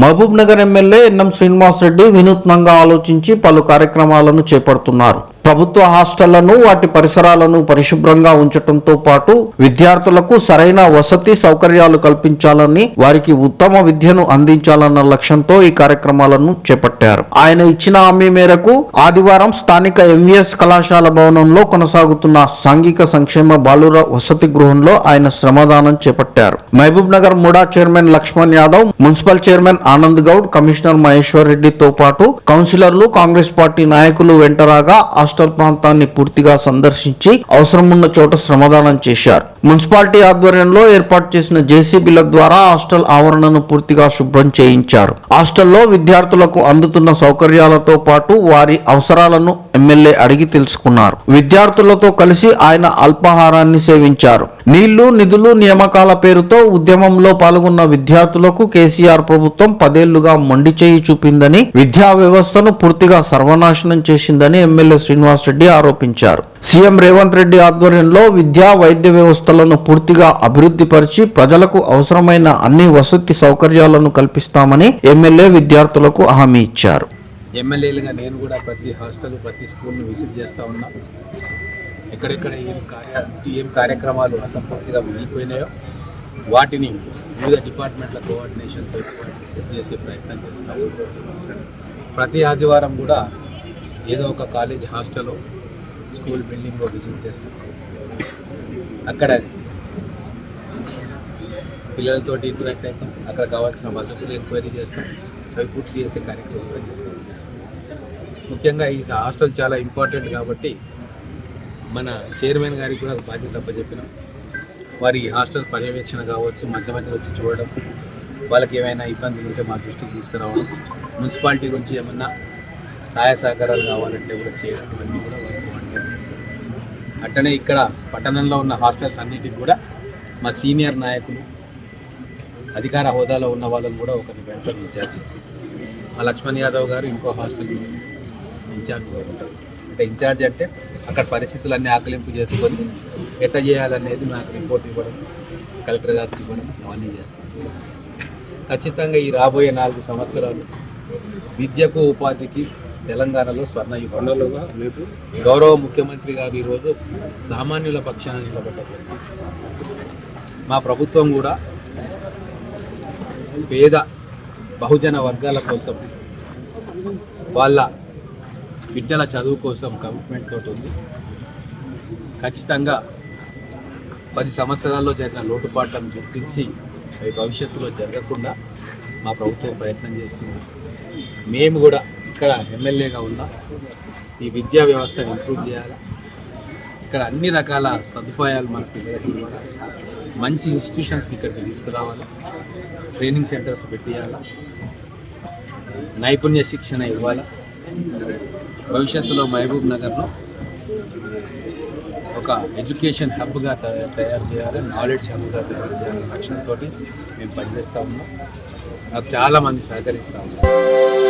Mahabub Nagar MLA NM Srinivas Reddy వినూత్నంగా ఆలోచించి పలు కార్యక్రమాలను చేపడుతున్నారు. ప్రభుత్వ హాస్టళ్ళను వాటి పరిసరాలను పరిశుభ్రంగా ఉంచటంతో పాటు విద్యార్థులకు సరైన వసతి సౌకర్యాలు కల్పించాలని వారికి ఉత్తమ విద్యను అందించాలన్న లక్ష్యంతో ఈ కార్యక్రమాలను చేపట్టారు. ఆయన ఇచ్చిన హామీ మేరకు ఆదివారం స్థానిక ఎంవిఎస్ కళాశాల భవనంలో కొనసాగుతున్న సాంఘిక సంక్షేమ బాలుర వసతి గృహంలో ఆయన శ్రమదానం చేపట్టారు. Mahabubnagar MUDA chairman Laxman Yadav municipal chairman Anand Goud commissioner Maheshwar రెడ్డితో పాటు కౌన్సిలర్లు కాంగ్రెస్ పార్టీ నాయకులు వెంటరాగా హాస్టల్ ప్రాంతాన్ని పూర్తిగా సందర్శించి అవసరమున్న చోట శ్రమదానం చేశారు. మున్సిపాలిటీ ఆధ్వర్యంలో ఏర్పాటు చేసిన జేసీబీల ద్వారా హాస్టల్ ఆవరణను పూర్తిగా శుభ్రం చేయించారు. హాస్టల్లో విద్యార్థులకు అందుతున్న సౌకర్యాలతో పాటు వారి అవసరాలను ఎమ్మెల్యే అడిగి తెలుసుకున్నారు. విద్యార్థులతో కలిసి ఆయన అల్పాహారాన్ని సేవించారు. నీళ్ళు నిధులు నియామకాల పేరుతో ఉద్యమంలో పాల్గొన్న విద్యార్థులకు కేసీఆర్ ప్రభుత్వం పదేళ్ళుగా మొండి చేయి చూపిందని విద్యా వ్యవస్థను పూర్తిగా సర్వనాశనం చేసిందని ఎమ్మెల్యే శ్రీనివాస్ రెడ్డి ఆరోపించారు. సీఎం రేవంత్ రెడ్డి ఆధ్వర్యంలో విద్యా వైద్య వ్యవస్థ సంస్థలను పూర్తిగా అభివృద్ధిపరిచి ప్రజలకు అవసరమైన అన్ని వసతి సౌకర్యాలను కల్పిస్తామని ఎమ్మెల్యే విద్యార్థులకు హామీ ఇచ్చారు. ఎమ్మెల్యేలుగా నేను కూడా ప్రతి హాస్టల్ ప్రతి స్కూల్ను విజిట్ చేస్తూ ఉన్నా. ఎక్కడెక్కడ ఏం కార్య ఏం కార్యక్రమాలు అసంపూర్తిగా మిగిలిపోయినాయో వాటిని వివిధ డిపార్ట్మెంట్ల కోఆర్డినేషన్తో చేసే ప్రయత్నం చేస్తాము ప్రతి ఆదివారం కూడా ఏదో ఒక కాలేజ్ హాస్టల్ స్కూల్ బిల్డింగ్లో విజిట్ చేస్తున్నాము అక్కడ పిల్లలతో ఇంటరాక్ట్ అవుతాం అక్కడ కావాల్సిన వసతులు ఎంక్వైరీ చేస్తాం. అవి పూర్తి చేసే కార్యక్రమం చేస్తాం. ముఖ్యంగా ఈ హాస్టల్ చాలా ఇంపార్టెంట్ కాబట్టి మన చైర్మన్ గారికి కూడా బాధ్యత అప్పచెప్పినాం. వారి హాస్టల్ పర్యవేక్షణ కావచ్చు మధ్య మధ్యలో వచ్చి చూడడం వాళ్ళకి ఏమైనా ఇబ్బందులు ఉంటే మా దృష్టికి తీసుకురావడం మున్సిపాలిటీ నుంచి ఏమన్నా సహాయ సహకారాలు కావాలంటే కూడా చేయడం అన్నీ కూడా అట్టనే ఇక్కడ పట్టణంలో ఉన్న హాస్టల్స్ అన్నిటికి కూడా మా సీనియర్ నాయకులు అధికార హోదాలో ఉన్న వాళ్ళని కూడా ఒకరిని వెంటనే ఇన్ఛార్జ్. మా లక్ష్మణ్ యాదవ్ గారు ఇంకో హాస్టల్ ఇన్ఛార్జ్గా ఉంటారు. అంటే ఇన్ఛార్జ్ అంటే అక్కడ పరిస్థితులన్నీ ఆకలింపు చేసుకొని ఎట్లా చేయాలనేది నాకు రిపోర్ట్ ఇవ్వడం కలెక్టర్ గారికి ఇవ్వడం అవన్నీ చేస్తాను ఖచ్చితంగా ఈ రాబోయే నాలుగు సంవత్సరాలు విద్యకు ఉపాధికి తెలంగాణలో స్వర్ణ రేపు గౌరవ ముఖ్యమంత్రి గారు ఈరోజు సామాన్యుల పక్షాన నిలబడ్డారు. మా ప్రభుత్వం కూడా పేద బహుజన వర్గాల కోసం వాళ్ళ బిడ్డల చదువు కోసం కమిట్మెంట్ తోటి ఉంది. ఖచ్చితంగా పది సంవత్సరాల్లో జరిగిన లోటుపాట్లను గుర్తించి అవి భవిష్యత్తులో జరగకుండా మా ప్రభుత్వం ప్రయత్నం చేస్తుంది. మేము కూడా ఇక్కడ ఎమ్మెల్యేగా ఉన్నా ఈ విద్యా వ్యవస్థను ఇంప్రూవ్ చేయాలి. ఇక్కడ అన్ని రకాల సదుపాయాలు మన పిల్లలకి ఇవ్వాలి. మంచి ఇన్స్టిట్యూషన్స్కి ఇక్కడికి తీసుకురావాలి. ట్రైనింగ్ సెంటర్స్ పెట్టియాలి. నైపుణ్య శిక్షణ ఇవ్వాలి. భవిష్యత్తులో మహబూబ్ నగర్లో ఒక ఎడ్యుకేషన్ హబ్గా తయారు చేయాలి. నాలెడ్జ్ హబ్గా తయారు చేయాలనే లక్ష్యంతో మేము పనిచేస్తూ ఉన్నాం. నాకు చాలామంది సహకరిస్తూ ఉన్నారు.